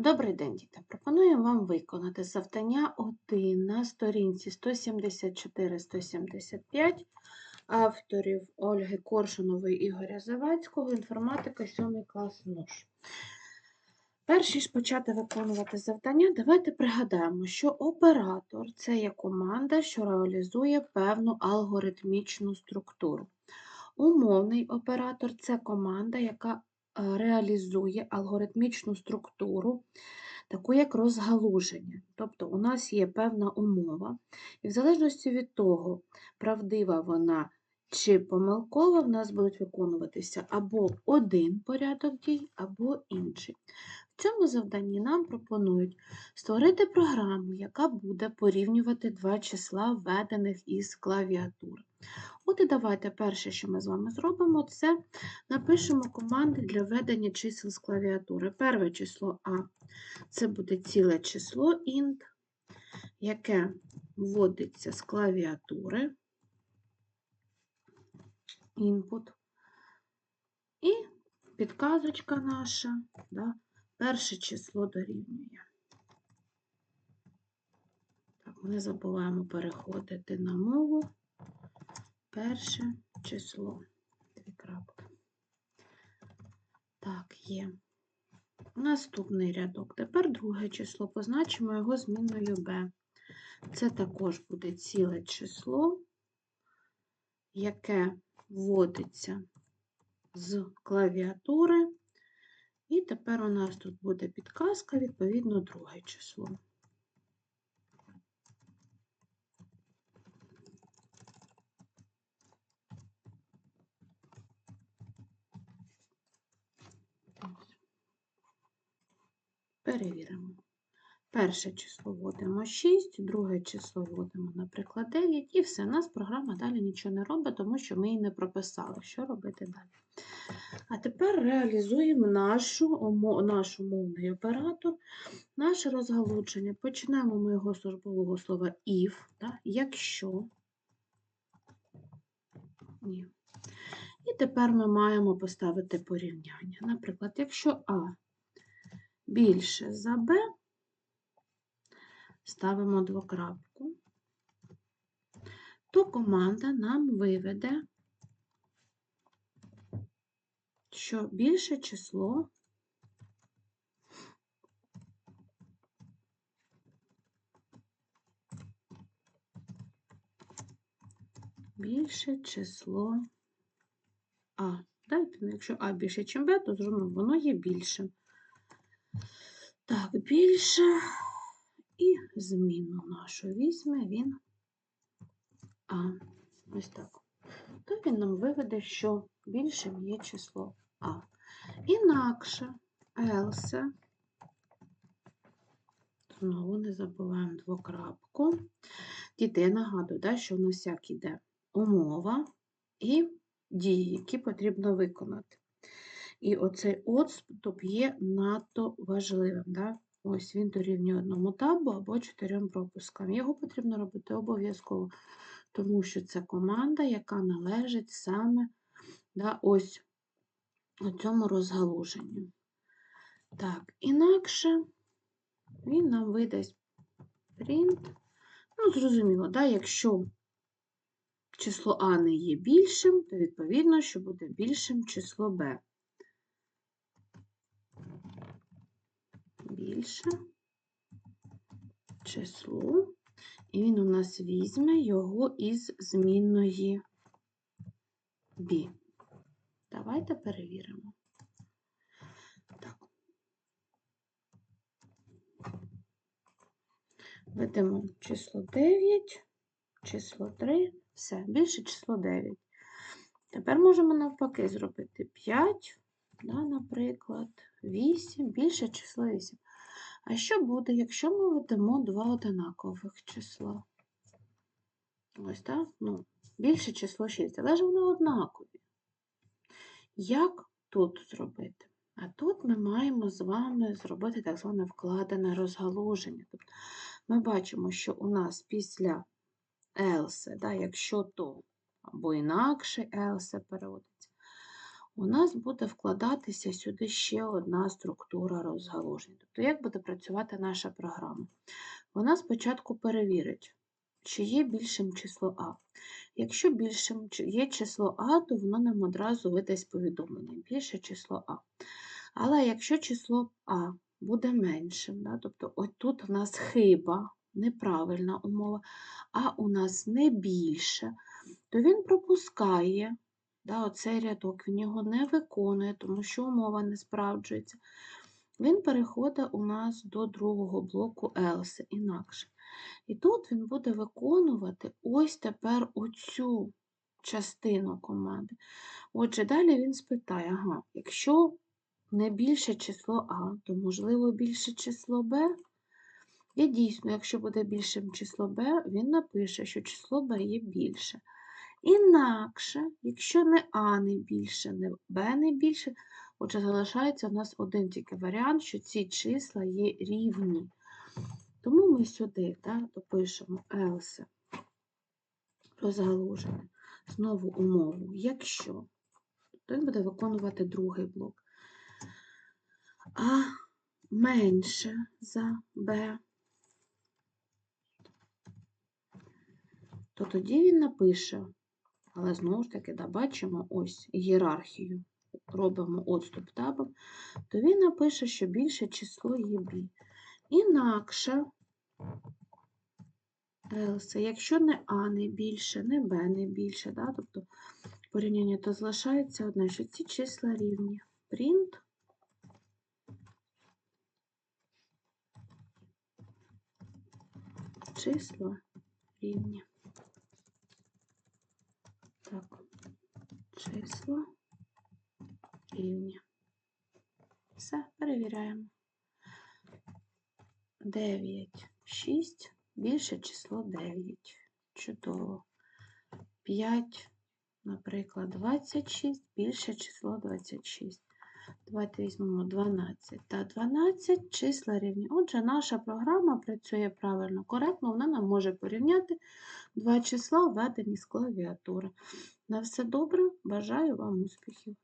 Добрий день, діти! Пропоную вам виконати завдання 1 на сторінці 174-175 авторів Ольги Коршунової Ігоря Завадського, інформатика 7 клас НУШ. Перш ніж почати виконувати завдання, давайте пригадаємо, що оператор це є команда, що реалізує певну алгоритмічну структуру. Умовний оператор це команда, яка реалізує алгоритмічну структуру, таку як розгалуження. Тобто у нас є певна умова, і в залежності від того, правдива вона чи помилкова, в нас будуть виконуватися або один порядок дій, або інший. В цьому завданні нам пропонують створити програму, яка буде порівнювати два числа, введених із клавіатури. От і давайте перше, що ми з вами зробимо, це напишемо команди для введення чисел з клавіатури. Перше число А це буде ціле число int, яке вводиться з клавіатури. Input. І підказочка наша, да, перше число дорівнює. Так, не забуваємо переходити на мову. Перше число. Дві крапки. Так, є. Наступний рядок. Тепер друге число. Позначимо його змінною b. Це також буде ціле число, яке вводиться з клавіатури. І тепер у нас тут буде підказка, відповідно, друге число. Перевіримо. Перше число вводимо 6, друге число вводимо, наприклад, 9, і все, нас програма далі нічого не робить, тому що ми її не прописали. Що робити далі? А тепер реалізуємо нашу, наш умовний оператор, наше розгалудження. Почнемо ми його з службового слова if, так? якщо. Ні. І тепер ми маємо поставити порівняння. Наприклад, якщо А більше за Б, ставимо двокрапку, то команда нам виведе, що більше число більше число А. Дайте, якщо А більше, ніж Б, то зробимо, воно є більшим. Так, більше і зміну нашу візьме він А. Ось так. То він нам виведе, що більшим є число А. Інакше else, знову не забуваємо двокрапку. Діти, я нагадую, да, що у нас як іде умова і дії, які потрібно виконати. І оцей отступ є надто важливим. Да? Ось він дорівнює одному табу або чотирьом пропускам. Його потрібно робити обов'язково, тому що це команда, яка належить саме да, ось цьому розгалуженню. Так, інакше він нам видасть print. Ну, зрозуміло, да, якщо число А не є більшим, то відповідно, що буде більшим число Б. більше число, і він у нас візьме його із змінної b. Давайте перевіримо. Так. Ведемо число 9, число 3, все, більше число 9. Тепер можемо навпаки зробити 5, да, наприклад, 8, більше число 8. А що буде, якщо ми ведемо два одинакових числа? Ось так, ну, більше число 6, але ж вони однакові. Як тут зробити? А тут ми маємо з вами зробити так зване вкладене розгалуження. Тобто ми бачимо, що у нас після else, да, якщо то, або інакше else переводиться, у нас буде вкладатися сюди ще одна структура розгалужень. Тобто, як буде працювати наша програма? Вона спочатку перевірить, чи є більшим число А. Якщо більшим є число А, то воно нам одразу видасть повідомлення. Більше число А. Але якщо число А буде меншим, да, тобто тут у нас хиба, неправильна умова, а у нас не більше, то він пропускає да, оцей рядок, він його не виконує, тому що умова не справджується. Він переходить у нас до другого блоку else, інакше. І тут він буде виконувати ось тепер оцю частину команди. Отже, далі він спитає, ага, якщо не більше число А, то можливо більше число Б. І дійсно, якщо буде більшим число Б, він напише, що число Б є більше. Інакше, якщо не А не більше, не Б не більше, отже, залишається у нас один тільки варіант, що ці числа є рівні. Тому ми сюди да, допишемо else розгалужене. Знову умову, якщо, то він буде виконувати другий блок. А менше за Б, то тоді він напише, але знову ж таки, да, бачимо ось ієрархію, робимо отступ табом, то він напише, що більше число є b. Інакше, else, якщо не А не більше, не Б не більше, да, тобто порівняння, то залишається одне, що ці числа рівні. Print числа рівні. Так, числа рівні. Все, перевіряємо. 9, 6, більше число 9. Чудово. 5, наприклад, 26, більше число 26. Давайте візьмемо 12 та 12 числа рівні. Отже, наша програма працює правильно, коректно, вона нам може порівняти два числа, введені з клавіатури. На все добре, бажаю вам успіхів!